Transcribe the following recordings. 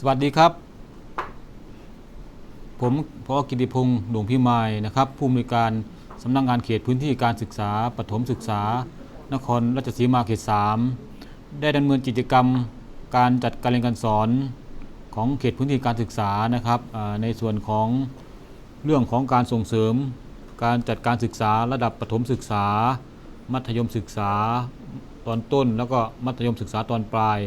สวัสดีครับ ผมพอกิติพงศ์หลวงพิมายนะครับ ผู้อำนวยการสำนักงานเขตพื้นที่การศึกษาปฐมศึกษา นครราชสีมาเขต 3 ได้ดำเนินกิจกรรมการจัดการเรียนการสอนของเขตพื้นที่การศึกษานะครับในส่วนของเรื่องของการส่งเสริม การจัดการศึกษาระดับปฐมศึกษา มัธยมศึกษาตอนต้น แล้วก็มัธยมศึกษาตอนปลาย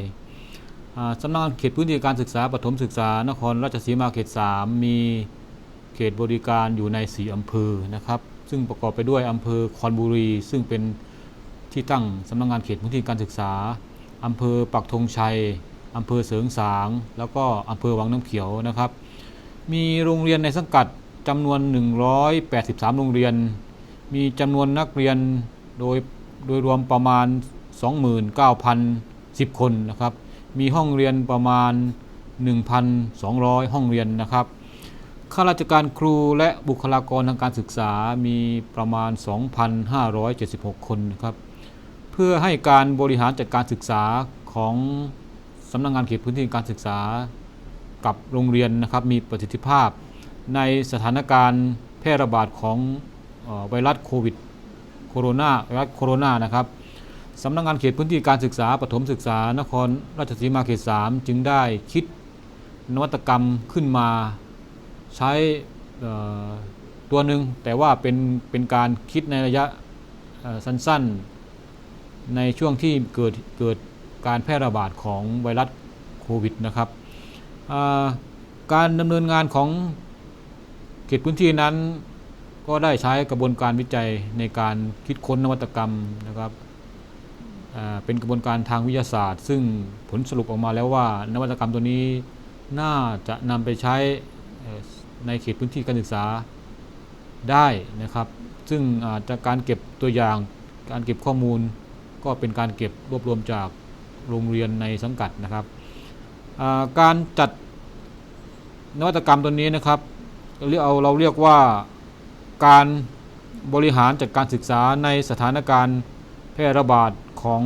สำนักงานเขตพื้นที่การศึกษาปฐมศึกษานครราชสีมาเขต 3 มีเขตบริการอยู่ใน 4 อำเภอนะครับ ซึ่งประกอบไปด้วยอำเภอคอนบุรี ซึ่งเป็นที่ตั้งสำนักงานเขตพื้นที่การศึกษาอำเภอปักธงชัยอำเภอเสริงสาง แล้วก็อำเภอวังน้ำเขียวนะครับ มีโรงเรียนในสังกัดจำนวน 183 โรงเรียน มีจำนวนนักเรียนโดยโดยรวมประมาณ 29,010 คนนะครับ มีห้องเรียนประมาณ 1,200 ห้องเรียนนะครับ ข้าราชการครูและบุคลากรทางการศึกษามีประมาณ 2,576 คนนะครับ เพื่อให้การบริหารจัดการศึกษาของสำนักงานเขตพื้นที่การศึกษากับโรงเรียนนะครับมีประสิทธิภาพในสถานการณ์แพร่ระบาดของออไวรัสโควิดโคโรนาไวรัสโคโรนานะครับ สำนักงานเขตพื้นที่การศึกษาปฐมศึกษานครราชสีมาเขต 3 จึงได้คิดนวัตกรรมขึ้นมาใช้ตัวหนึ่งแต่ว่าเป็นเป็นการคิดในระยะสั้นๆ ในช่วงที่เกิดเกิดการแพร่ระบาดของไวรัสโควิดนะครับ การดำเนินงานของเขตพื้นที่นั้น ก็ได้ใช้กระบวนการวิจัยในการคิดค้นนวัตกรรมนะครับ เป็นกระบวนการทางวิทยาศาสตร์ ซึ่งผลสรุปออกมาแล้วว่า นวัตกรรมตัวนี้น่าจะนำไปใช้ในเขตพื้นที่การศึกษาได้นะครับ ซึ่งอาจจะการเก็บตัวอย่างการเก็บข้อมูล ก็เป็นการเก็บรวบรวมจากโรงเรียนในสังกัดนะครับ การจัดนวัตกรรมตัวนี้นะครับเรียกเอาเราเรียกว่าการบริหารจัดการศึกษาในสถานการณ์แพร่ระบาด ของ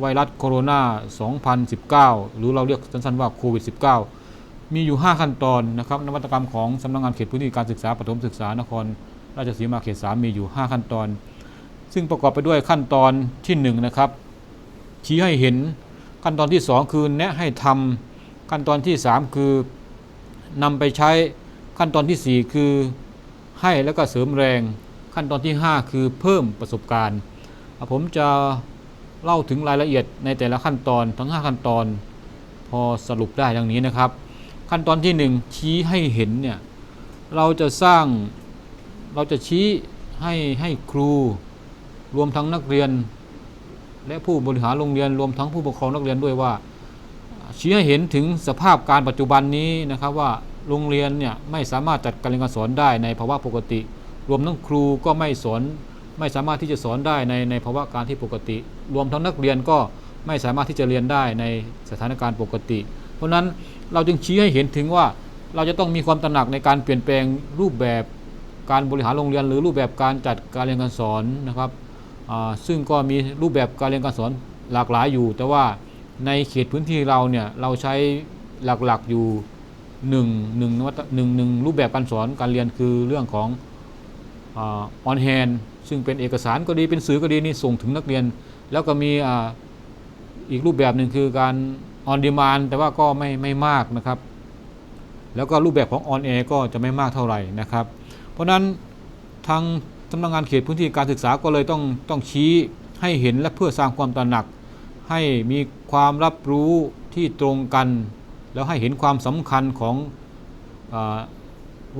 ไวรัสโคโรนา 2019 หรือเราเรียกสั้นๆว่าโควิด -19 มีอยู่ 5 ขั้นตอนนะครับนวัตกรรมของสำนักงานเขตพื้นที่การศึกษาปฐมศึกษานคร ราชสีมาเขต 3 มีอยู่ 5 ขั้นตอน ซึ่งประกอบไปด้วยขั้นตอนที่1นะครับชี้ให้เห็นขั้นตอนที่ 2 คือแนะให้ทำขั้นตอนที่ 3 คือนำไปใช้ขั้นตอนทีสี่ 4 คือให้แล้วก็เสริมแรง ขั้นตอนที่ 5 คือเพิ่มประสบการณ์ ผมจะ เล่าถึงรายละเอียดในแต่ละขั้นตอนทั้ง 5 ขั้นตอน พอสรุปได้ดังนี้นะครับ ขั้นตอนที่ 1 ชี้ให้เห็นเนี่ยเราจะสร้างเราจะชี้ให้ให้ครูรวมทั้งนักเรียน และผู้บริหารโรงเรียนรวมทั้งผู้ปกครองนักเรียนด้วยว่า ชี้ให้เห็นถึงสภาพการปัจจุบันนี้นะครับว่าโรงเรียนเนี่ยไม่สามารถจัดการเรียนการสอนได้ในภาวะปกติ รวมทั้งครูก็ไม่สอน ไม่สามารถที่จะสอนได้ในในภาวะการที่ปกติ รวมทั้งนักเรียนก็ไม่สามารถที่จะเรียนได้ในสถานการณ์ปกติ เพราะฉะนั้นเราจึงชี้ให้เห็นถึงว่าเราจะต้องมีความตระหนักในการเปลี่ยนแปลงรูปแบบการบริหารโรงเรียน หรือรูปแบบการจัดการเรียนการสอนนะครับซึ่งก็มีรูปแบบการเรียนการสอนหลากหลายอยู่ แต่ว่าในเขตพื้นที่เราเนี่ยเราใช้หลักๆอยู่หนึ่งหนึ่งนวัตหนึ่งหนึ่งรูปแบบการสอนการเรียนคือเรื่องของ ออนแฮนซึ่งเป็นเอกสารก็ดีเป็นสื่อก็ดีนี่ส่งถึงนักเรียน แล้วก็มีอีกรูปแบบหนึ่งคือการออนดีมานแต่ว่าก็ไม่ไม่มากนะครับ แล้วก็รูปแบบของออนแอร์ก็จะไม่มากเท่าไหร่นะครับ เพราะฉะนั้นทางสำนักงานเขตพื้นที่การศึกษาก็เลยต้องต้องชี้ให้เห็นและเพื่อสร้างความตระหนัก ให้มีความรับรู้ที่ตรงกัน แล้วให้เห็นความสำคัญของ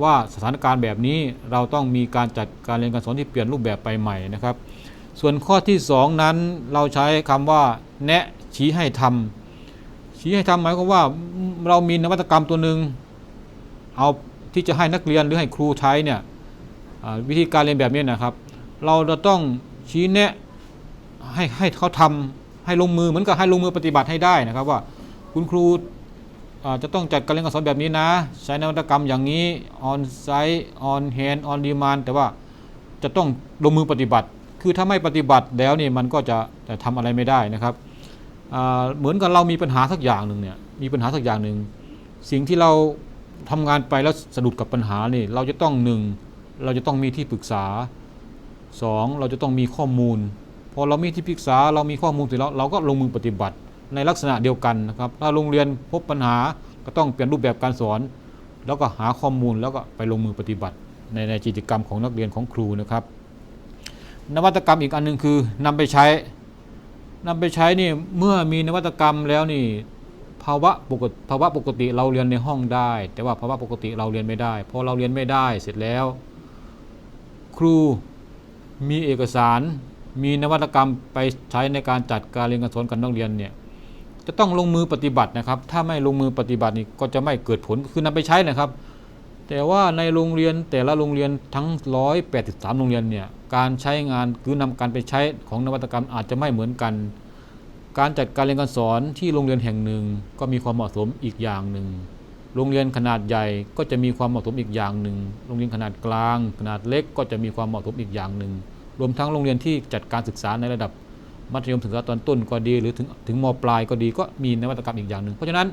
ว่าสถานการณ์แบบนี้เราต้องมีการจัดการเรียนการสอนที่เปลี่ยนรูปแบบไปใหม่นะครับ ส่วนข้อที่ 2 นั้นเราใช้คำว่าแนะชี้ให้ทำชี้ให้ทำหมายความว่าเรามีนวัตกรรมตัวหนึ่งเอาที่จะให้นักเรียนหรือให้ครูใช้เนี่ยวิธีการเรียนแบบนี้นะครับ เราจะต้องชี้แนะให้ให้เขาทำให้ลงมือเหมือนกับให้ลงมือปฏิบัติให้ได้นะครับว่าคุณครู จะต้องจัดการเรียนการสอนแบบนี้นะ ใช้นวัตกรรมอย่างนี้ on site on hand on demand แต่ว่าจะต้องลงมือปฏิบัติ คือถ้าไม่ปฏิบัติแล้วนี่มันก็จะจะทำอะไรไม่ได้นะครับเหมือนกับเรามีปัญหาสักอย่างหนึ่งเนี่ยมีปัญหาสักอย่างหนึ่งสิ่งที่เราทำงานไปแล้วสะดุดกับปัญหานี่เราจะต้องหนึ่งเราจะต้องมีที่ปรึกษาสองเราจะต้องมีข้อมูล พอเรามีที่ปรึกษาเรามีข้อมูลเสร็จแล้วเราก็ลงมือปฏิบัติ ในลักษณะเดียวกันนะครับถ้าโรงเรียนพบปัญหาก็ต้องเปลี่ยนรูปแบบการสอน แล้วก็หาข้อมูลแล้วก็ไปลงมือปฏิบัติ ในในกิจกรรมของนักเรียนของครูนะครับ นวัตกรรมอีกอันหนึงคือนำไปใช้นำไปใช้นี่เมื่อมีนวัตกรรมแล้วนี่ภาวะปกติภาวะปกติเราเรียนในห้องได้ แต่ว่าภาวะปกติเราเรียนไม่ได้พอเราเรียนไม่ได้เสร็จแล้ว ครูมีเอกสารมีนวัตกรรมไปใช้ในการจัดการเรียนการสอนกับนักเรียนเนี่ย จะต้องลงมือปฏิบัตินะครับ ถ้าไม่ลงมือปฏิบัตินี่ก็จะไม่เกิดผลคือนำไปใช้นะครับ แต่ว่าในโรงเรียนแต่ละโรงเรียนทั้ง 183 โรงเรียนเนี่ยการใช้งานคือนำการไปใช้ของนวัตกรรมอาจจะไม่เหมือนกัน การจัดการเรียนการสอนที่โรงเรียนแห่งหนึ่ง ก็มีความเหมาะสมอีกอย่างหนึ่งโรงเรียนขนาดใหญ่ก็จะมีความเหมาะสมอีกอย่างหนึ่ง โรงเรียนขนาดกลาง ขนาดเล็กก็จะมีความเหมาะสมอีกอย่างหนึ่ง รวมทั้งโรงเรียนที่จัดการศึกษาในระดับ มัธยมศึกษาตอนต้นก็ดี หรือถึงถึงมปลายก็ดีก็มีนวัตกรรมอีกอย่างหนึ่ง เพราะฉะนั้น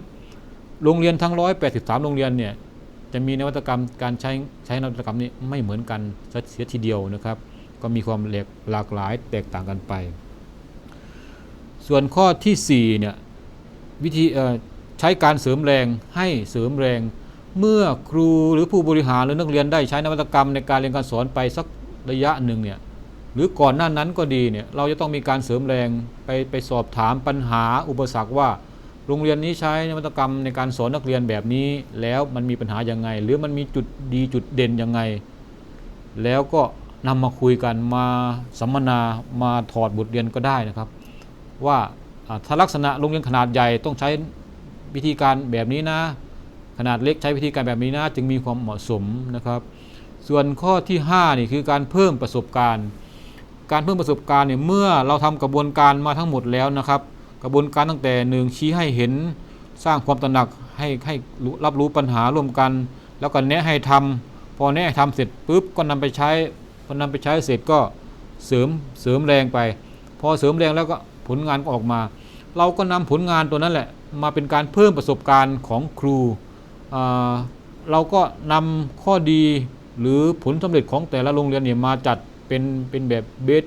โรงเรียนทั้ง 183 โรงเรียนเนี่ยจะมีนวัตกรรมการใช้ใช้นวัตกรรมนี้ไม่เหมือนกันเสียทีเดียวนะครับ ก็มีความหลากหลายแตกต่างกันไป ส่วนข้อที่4เนี่ยวิธีใช้การเสริมแรงให้เสริมแรง เมื่อครูหรือผู้บริหารหรือนักเรียนได้ใช้นวัตกรรมในการเรียนการสอนไปสักระยะหนึ่งเนี่ย หรือก่อนหน้านั้นก็ดีเนี่ยเราจะต้องมีการเสริมแรงไปไปสอบถามปัญหาอุปสรรคว่า โรงเรียนนี้ใช้นวัตกรรมในการสอนนักเรียนแบบนี้ แล้วมันมีปัญหายังไง หรือมันมีจุดดีจุดเด่นยังไง แล้วก็นำมาคุยกันมาสัมมนามาถอดบทเรียนก็ได้นะครับ ว่าอ่าถ้าลักษณะโรงเรียนขนาดใหญ่ต้องใช้วิธีการแบบนี้นะ ขนาดเล็กใช้วิธีการแบบนี้นะจึงมีความเหมาะสมนะครับ ส่วนข้อที่ 5 นี่คือการเพิ่มประสบการณ์ การเพิ่มประสบการณ์เนี่ยเมื่อเราทำกระบวนการมาทั้งหมดแล้วนะครับ กระบวนการตั้งแต่หนึ่งชี้ให้เห็นสร้างความตระหนักให้ให้รับรู้ปัญหาร่วมกัน แล้วก็แนะให้ทำพอแนะให้ทำเสร็จปุ๊บก็นำไปใช้พอนำไปใช้เสร็จก็เสริมเสริมแรงไป พอเสริมแรงแล้วก็ผลงานก็ออกมา เราก็นำผลงานตัวนั้นแหละมาเป็นการเพิ่มประสบการณ์ของครูเราก็นำข้อดีหรือผลสำเร็จของแต่ละโรงเรียนเนี่ยมาจัด เป็นเป็นแบบเบส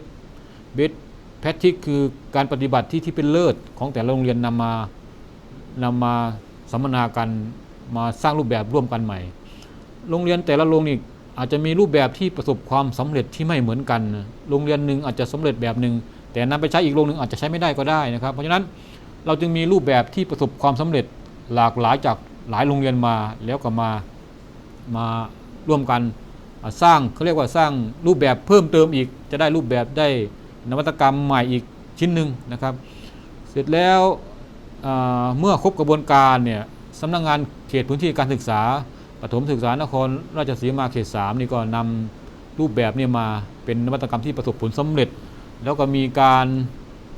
เบสแพทริกคือการปฏิบัติที่ที่เป็นเลิศของแต่ละโรงเรียนนำมานำมาสัมมนากันมาสร้างรูปแบบร่วมกันใหม่ โรงเรียนแต่ละโรงนี่อาจจะมีรูปแบบที่ประสบความสำเร็จที่ไม่เหมือนกัน โรงเรียนหนึ่งอาจจะสำเร็จแบบหนึ่งแต่นำไปใช้อีกโรงหนึ่งอาจจะใช้ไม่ได้ก็ได้นะครับ เพราะฉะนั้นเราจึงมีรูปแบบที่ประสบความสำเร็จหลากหลายจากหลายโรงเรียนมาแล้วก็มามาร่วมกัน สร้างเขาเรียกว่าสร้างรูปแบบเพิ่มเติมอีก จะได้รูปแบบได้นวัตกรรมใหม่อีกชิ้นหนึ่งนะครับ เสร็จแล้วเมื่อครบกระบวนการเนี่ยสำนักงงานเขตพื้นที่การศึกษาปฐมศึกษานครราชสีมาเขต3นี่ก็นำรูปแบบเนี่ยมาเป็นนวัตกรรมที่ประสบผลสำเร็จ แล้วก็มีการ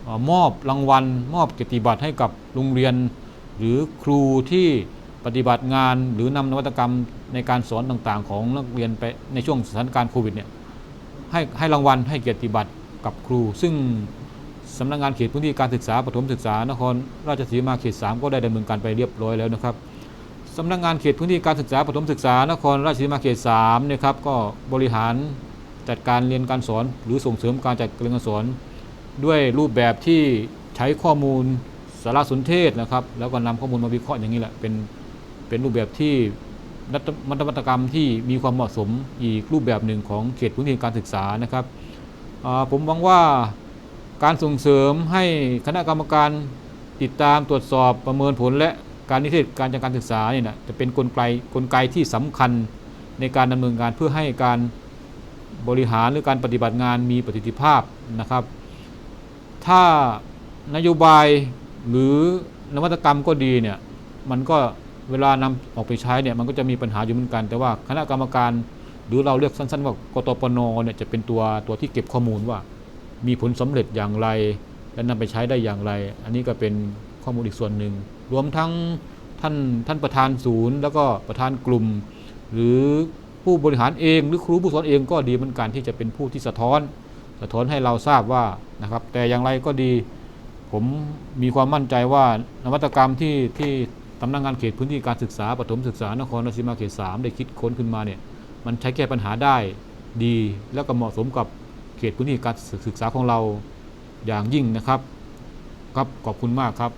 อมอบรางวัล มอบเกียรติบัตรให้กับโรงเรียน หรือครูที่ ปฏิบัติงานหรือนำนวัตกรรมในการสอนต่างๆ ของนักเรียนไปในช่วงสถานการณ์โควิดเนี่ยให้ให้รางวัลให้เกียรติบัตรกับครู ซึ่งสำนักงานเขตพื้นที่การศึกษาปฐมศึกษานครราชสีมาเขต 3 ก็ได้ดำเนินการไปเรียบร้อยแล้วนะครับสำนักงานเขตพื้นที่การศึกษาปฐมศึกษานครราชสีมาเขต3เนี่ยครับก็บริหารจัดการเรียนการสอน หรือส่งเสริมการจัดการเรียนการสอน ด้วยรูปแบบที่ใช้ข้อมูลสารสนเทศนะครับ แล้วก็นำข้อมูลมาวิเคราะห์อย่างนี้แหละเป็น เป็นรูปแบบที่นวัตกรรมที่มีความเหมาะสมอีกรูปแบบหนึ่งของเขตพื้นที่การศึกษานะครับผมหวังว่าการส่งเสริมให้คณะกรรมการติดตามตรวจสอบประเมินผล และการนิเทศการจัดการศึกษาเนี่ยนะจะเป็นกลไกกลไกที่สำคัญในการดำเนินการเพื่อให้การบริหารหรือการปฏิบัติงานมีประสิทธิภาพนะครับ ถ้านโยบายหรือนวัตกรรมก็ดีเนี่ยมันก็ เวลานำออกไปใช้เนี่ยมันก็จะมีปัญหาอยู่เหมือนกัน แต่ว่าคณะกรรมการหรือเราเรียกสั้นๆว่ากตปนเนี่ยจะเป็นตัวตัวที่เก็บข้อมูลว่า มีผลสำเร็จอย่างไร และนำไปใช้ได้อย่างไร อันนี้ก็เป็นข้อมูลอีกส่วนหนึ่ง รวมทั้งท่านท่านประธานศูนย์ แล้วก็ประธานกลุ่ม หรือผู้บริหารเองหรือครูผู้สอนเองก็ดีเหมือนกันที่จะเป็นผู้ที่สะท้อน สะท้อนให้เราทราบว่านะครับแต่อย่างไรก็ดี ผมมีความมั่นใจว่านวัตกรรมที่ที่ สำนักงานเขตพื้นที่การศึกษาปฐมศึกษานครราชสีมาเขต 3 ได้คิดค้นขึ้นมาเนี่ยมันใช้แก้ปัญหาได้ดี แล้วก็เหมาะสมกับเขตพื้นที่การศึกษาของเราอย่างยิ่งนะครับครับขอบคุณมากครับ